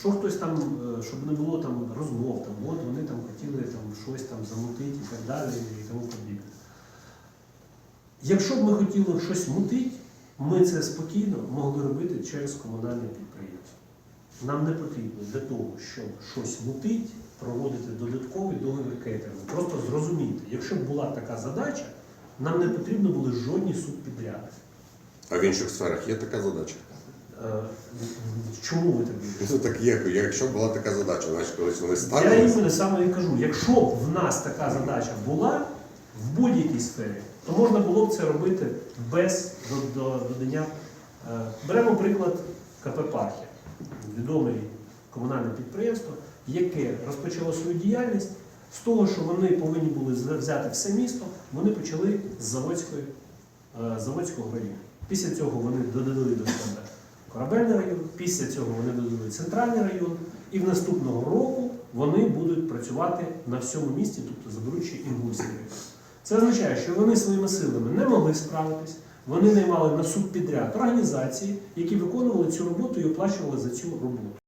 що хтось там, е, щоб не було там розмов, там, от вони там хотіли там, щось там замутити і так далі, і тому подібне. Якщо б ми хотіли щось мутити, ми це спокійно могли робити через комунальне підприємство. Нам не потрібно для того, щоб щось мутити, проводити додатковий договір кейтерингу. Просто зрозумійте, якщо б була така задача, нам не потрібно були жодні субпідряди. А в інших сферах є така задача? Е, Чому ви так думаєте? Ну так є, якщо була така задача, значить колись вони Я ставили. іменно саме і кажу, якщо б в нас така задача була в будь-якій сфері, то можна було б це робити без до- до- додання. Е, Беремо приклад КП Пархія, відоме комунальне підприємство, яке розпочало свою діяльність з того, що вони повинні були взяти все місто, вони почали з Заводської, е, Заводського району. Після цього вони додали до після цього вони додали центральний район, і в наступного року вони будуть працювати на всьому місті, тобто заберучи інгульський район. Це означає, що вони своїми силами не могли справитись, вони наймали на субпідряд організації, які виконували цю роботу і оплачували за цю роботу.